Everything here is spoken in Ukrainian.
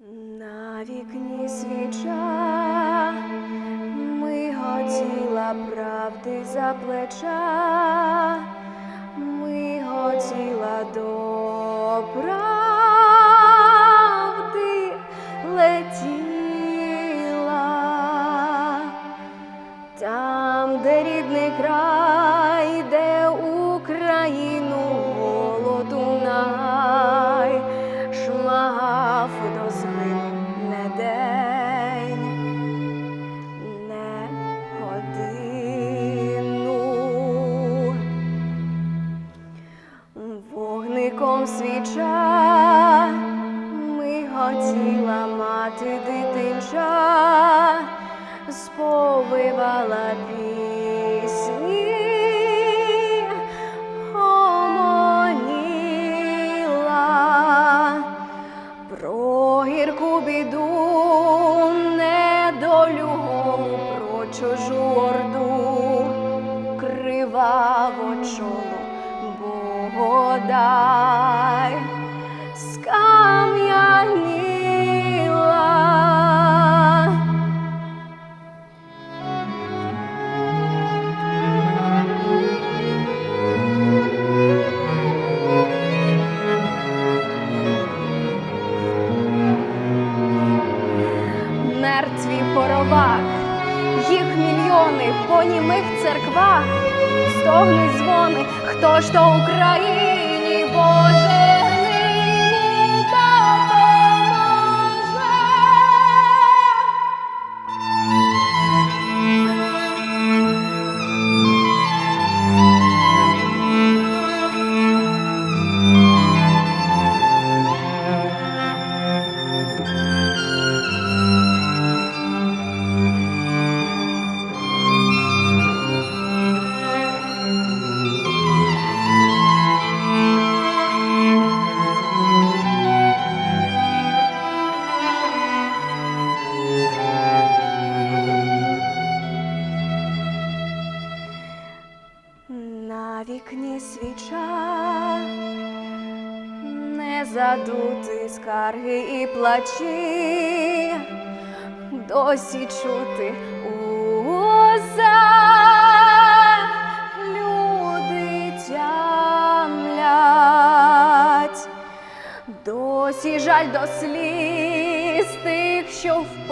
На вікні свіча. Миготіла правди за плеча, миготіла до правди летіла. Там, де рідний край, Вогником свіча миготіла мати дитинча, сповивала пісні, гомоніла. Про гірку біду, недолю про чужу орду, криваво чоло Богодай скам'яніла. Мертві поровак, їх мільйони по німих церквах, стогнуть дзвони, хто ж то Україні, На свіча. Не задути скарги і плачі, досі чути уза люди тямлять, досі жаль до сліз тих, що в